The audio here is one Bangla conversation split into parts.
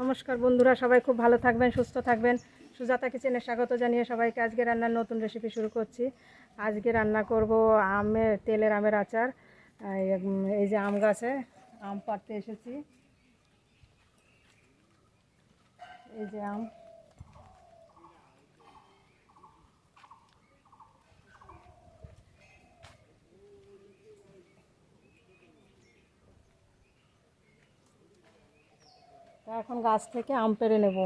নমস্কার বন্ধুরা সবাই খুব ভালো থাকবেন সুস্থ থাকবেন। সুজাতা কিচেনে স্বাগত জানিয়ে সবাইকে আজকে রান্নার নতুন রেসিপি শুরু করছি। আজকে রান্না করব আমের তেলের আমের আচার। এই, যে আম গাছে আম পাড়তে এসেছি। এই যে আম। এখন গাছ থেকে আম পেড়ে নেব।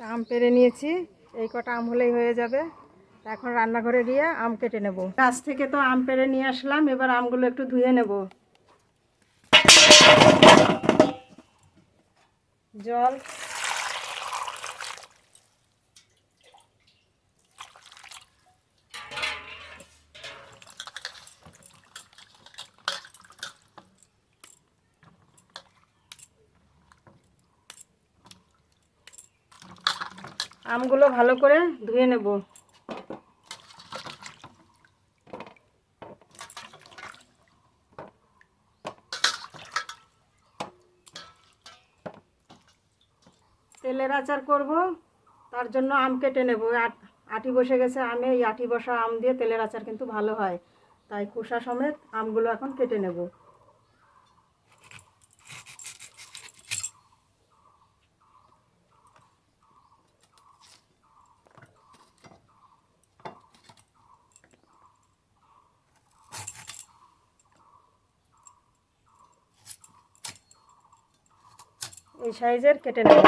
আম পেরে নিয়েছি, এই কটা আম হলেই হয়ে যাবে। এখন রান্নাঘরে গিয়ে আম কেটে নেব। গাছ থেকে তো আম পেরে নিয়ে আসলাম, এবার আমগুলো একটু ধুয়ে নেব। জল আমগুলো ভালো করে ধুয়ে নেব। তেলের আচার করব, তার জন্য আম কেটে নেব। আট- বসে গেছে আমে, এই আটি বসা আম দিয়ে তেলের আচার কিন্তু ভালো হয়। তাই খোসা সমেত আমগুলো এখন কেটে নেব এই সাইজের কেটে নেব।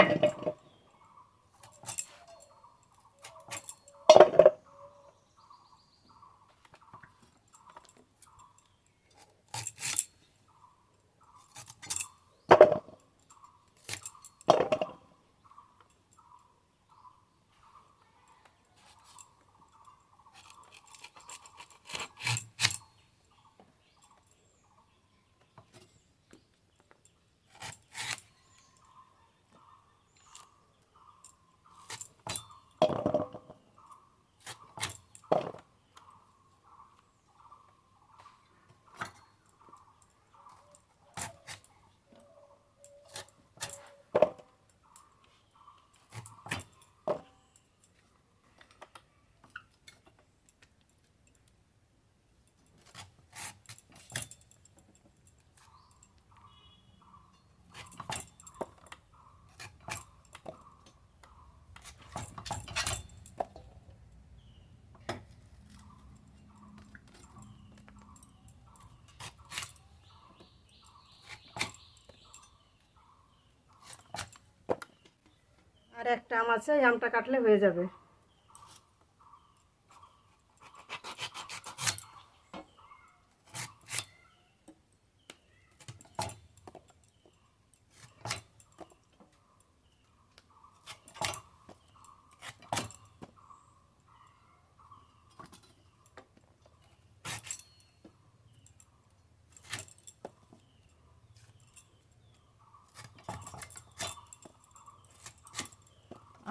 আর একটা আম আছে আমটা কাটলে হয়ে যাবে।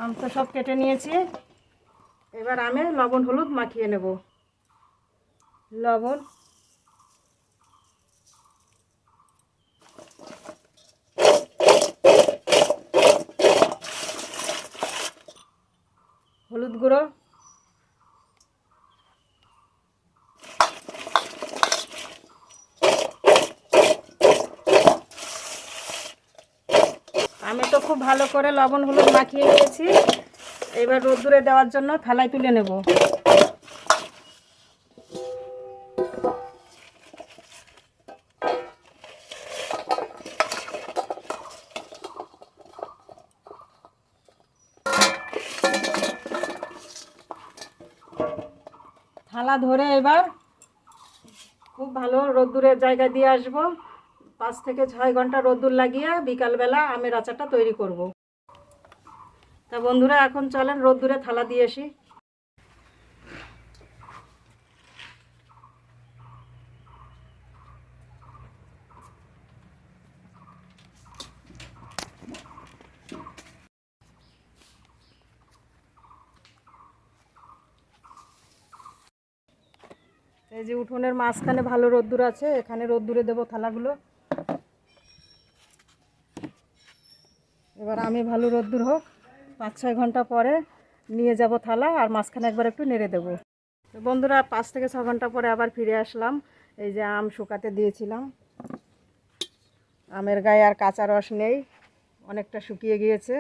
আম তো সব কেটে নিয়েছি। এবার আমি লবণ হলুদ মাখিয়ে নেব। লবণ। হলুদ গুঁড়ো। ভালো করে লবণ হলুদ মাখিয়ে নিয়েছি। এবার রোদ্দুরে দেওয়ার জন্য থালায় তুলে নেব। থালা ধরে এবার খুব ভালো রোদ্দুরের জায়গা দিয়ে আসব। পাঁচ থেকে ছয় ঘণ্টা রোদ্দুর লাগিয়ে বিকালবেলা আমের আচারটা তৈরি করব। তা বন্ধুরা, এখন চলেন রোদ্দুরে থালা দিয়ে আসি এই যে উঠোনের মাঝখানে ভালো রোদ্দুর আছে, এখানে রোদ্দুরে দেবো থালাগুলো এবার আমি ভালো রোদ্দুর হোক, পাঁচ ছয় ঘণ্টা পরে নিয়ে যাব থালা আর মাঝখানে একবার একটু নেড়ে দেবো। তো বন্ধুরা, পাঁচ থেকে ছ ঘণ্টা পরে আবার ফিরে আসলাম। এই যে আম শুকাতে দিয়েছিলাম। আমের গায়ে আর কাঁচা রস নেই, অনেকটা শুকিয়ে গিয়েছে।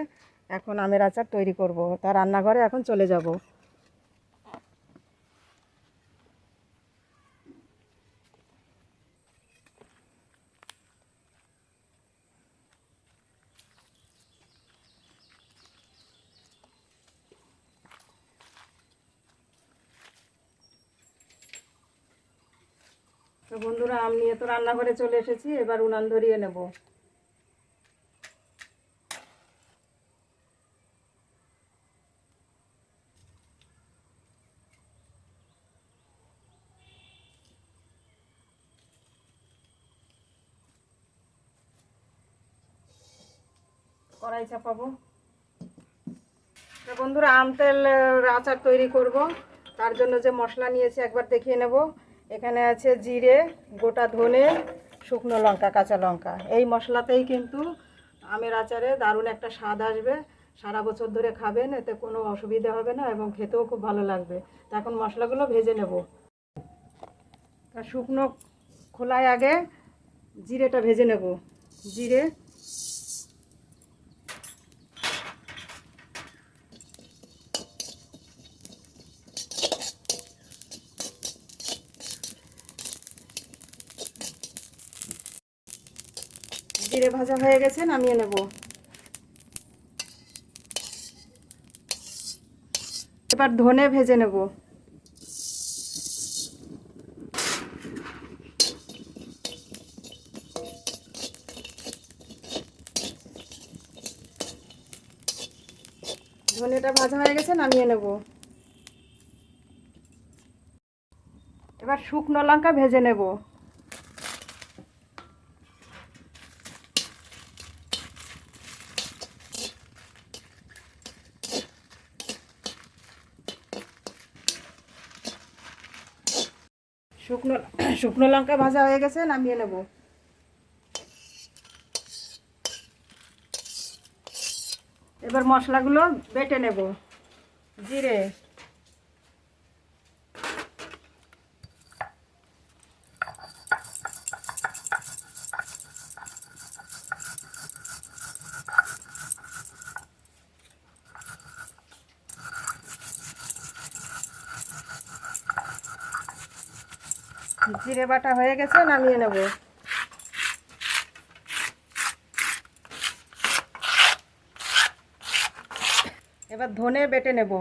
এখন আমের আচার তৈরি করব। তা রান্নাঘরে এখন চলে যাব। বন্ধুরা, আম নিয়ে তো রান্নাঘরে চলে এসেছি, এবার উনান ধরিয়ে নেব। কড়াই চাপাবো। তো বন্ধুরা, আম তেল আচার তৈরি করব। তার জন্য যে মশলা নিয়েছি, একবার দেখিয়ে নেব। এখানে আছে জিরে, গোটা ধনে, শুকনো লঙ্কা, কাঁচা লঙ্কা। এই মশলাতেই কিন্তু আমের আচারে দারুণ একটা স্বাদ আসবে। সারা বছর ধরে খাবেন, এতে কোনো অসুবিধা হবে না এবং খেতেও খুব ভালো লাগবে। তা এখন মশলাগুলো ভেজে নেব। তা শুকনো খোলায় আগে জিরেটা ভেজে নেব। জিরে জিরে ভাজা হয়ে গেছে, নামিয়ে নেব। এবার ধনে ভেজে নেব। ধনেটা ভাজা হয়ে গেছে, নামিয়ে নেব। এবার শুকনো লঙ্কা ভেজে নেব। শুকনো শুকনো লঙ্কা ভাজা হয়ে গেছে নামিয়ে নেব। এবার মশলাগুলো বেটে নেব। জিরে। জিরে বাটা হয়ে গেছে নামিয়ে নেব। এবার ধনে বেটে নেব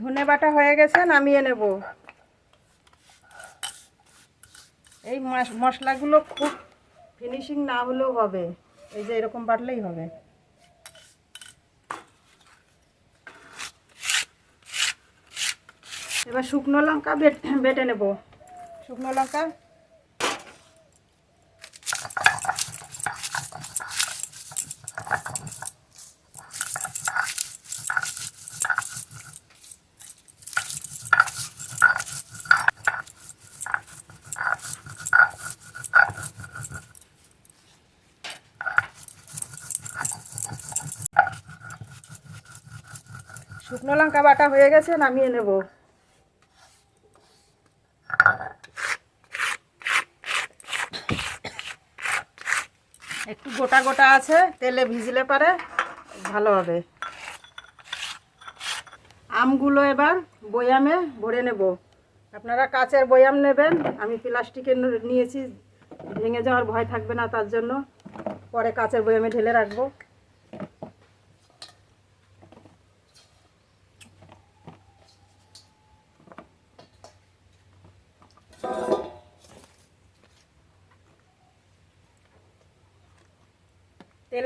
ধনে বাটা হয়ে গেছে, নামিয়ে নেব। এই মশ- মশলাগুলো খুব ফিনিশিং না হলেও হবে। এই যে এরকম বাটলেই হবে। এবার শুকনো লঙ্কা বেটে নেব। শুকনো লঙ্কা শুকনো লঙ্কা বাটা হয়ে গেছে, নামিয়ে নেব। একটু গোটা গোটা আছে, তেলে ভিজলে পারে, ভালো হবে। আমগুলো এবার বয়ামে ভরে নেব। আপনারা কাচের বয়াম নেবেন, আমি প্লাস্টিকের নিয়েছি, ভেঙে যাওয়ার ভয় থাকবে না তার জন্য। পরে কাচের বয়ামে ঢেলে রাখব।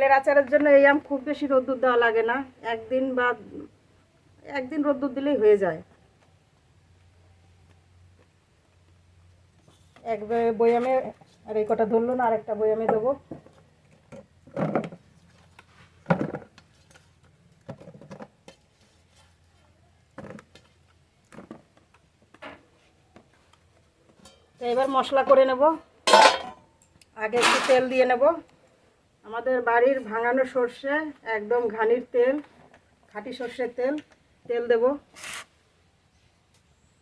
তেলের আচারের জন্য এই আম খুব বেশি রোদ্দুর দেওয়া লাগে না। একদিন বা একদিন রোদ্দুর দিলেই হয়ে যায়। এক বয়ামে আর এই কটা ধরলো না, আরেকটা বয়ামে দেবো। এবার মশলা করে নেব। আগে একটু তেল দিয়ে নেব। আমাদের বাড়ির ভাঙানো সর্ষে, একদম ঘানির তেল, খাঁটি সর্ষের তেল তেল দেব।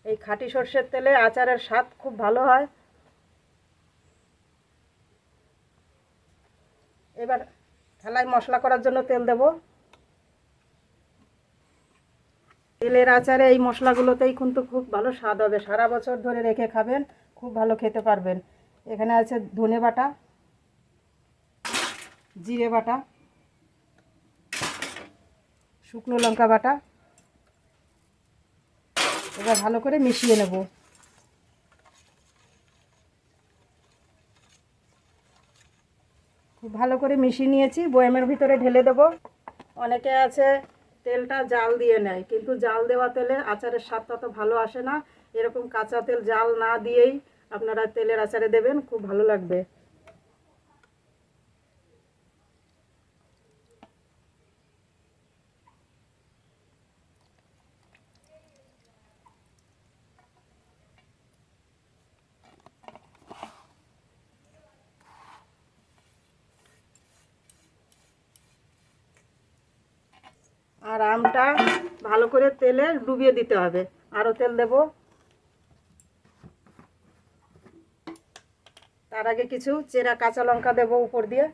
এই খাঁটি সর্ষের তেলে আচারের স্বাদ খুব ভালো হয়। এবার থালায় মশলা করার জন্য তেল দেব। তেলের আচারে এই মশলাগুলোতেই কিন্তু খুব ভালো স্বাদ হবে। সারা বছর ধরে রেখে খাবেন, খুব ভালো খেতে পারবেন। এখানে আছে ধনে বাটা জিরে বাটা, শুকনো লঙ্কা বাটা। এবার ভালো করে মিশিয়ে নেব। খুব ভালো করে মিশিয়ে নিয়েছি, বয়ামের ভিতরে ঢেলে দেব। অনেকে আছে, তেলটা জাল দিয়ে নেয়, কিন্তু জাল দেওয়া তেলে আচারের স্বাদটা তো ভালো আসে না। এরকম কাঁচা তেল জাল না দিয়েই আপনারা তেলের আচারে দেবেন, খুব ভালো লাগবে। আর আমটা ভালো করে তেলে ডুবিয়ে দিতে হবে। আরও তেল দেব। তার আগে কিছু চেরা কাঁচা লঙ্কা দেব উপর দিয়ে।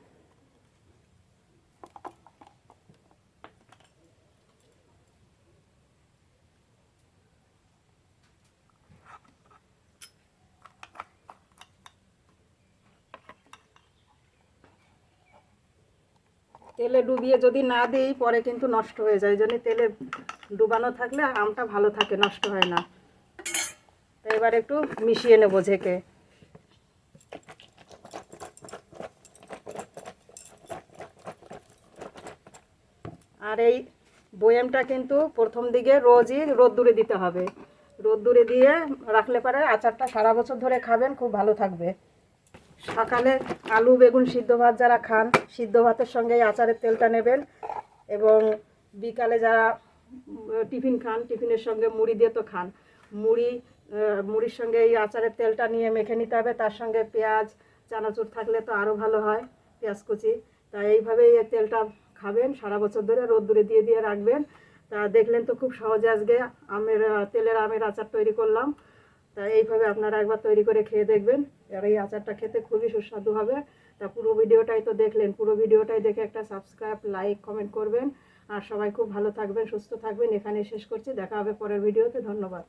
তেলে ডুবিয়ে যদি না দিই, পরে কিন্তু নষ্ট হয়ে যায়। জন্য তেলে ডুবানো থাকলে আমটা ভালো থাকে, নষ্ট হয় না। তো এবার একটু মিশিয়ে নেব ঝেঁকে। আর এই বয়ামটা কিন্তু প্রথম দিকে রোজই রোদ্দুরে দিতে হবে। রোদ্দুরে দিয়ে রাখলে পরে আচারটা সারা বছর ধরে খাবেন, খুব ভালো থাকবে। সকালে আলু, বেগুন সিদ্ধ ভাত যারা খান, সিদ্ধ ভাতের সঙ্গে আচারের তেলটা নেবেন এবং বিকালে যারা টিফিন খান, টিফিনের সঙ্গে মুড়ি দিয়ে তো খান। মুড়ি মুড়ির সঙ্গে এই আচারের তেলটা নিয়ে মেখে নিতে হবে, তার সঙ্গে পেঁয়াজ, চানাচুর থাকলে তো আরও ভালো হয়, পেঁয়াজ কুচি। তা এইভাবেই এই তেলটা খাবেন, সারা বছর ধরে রোদ্দুরে দিয়ে দিয়ে রাখবেন। তা দেখলেন তো খুব সহজে আজকে আমের তেলের আমের আচার তৈরি করলাম। তা এইভাবে আপনারা একবার তৈরি করে খেয়ে দেখবেন। আর এই আচারটা খেতে খুবই সুস্বাদু হবে। তা পুরো ভিডিওটাই তো দেখলেন, পুরো ভিডিওটাই দেখে একটা সাবস্ক্রাইব লাইক কমেন্ট করবেন। আর সবাই খুব ভালো থাকবেন, সুস্থ থাকবেন। এখানে শেষ করছি। দেখা হবে পরের ভিডিওতে। ধন্যবাদ।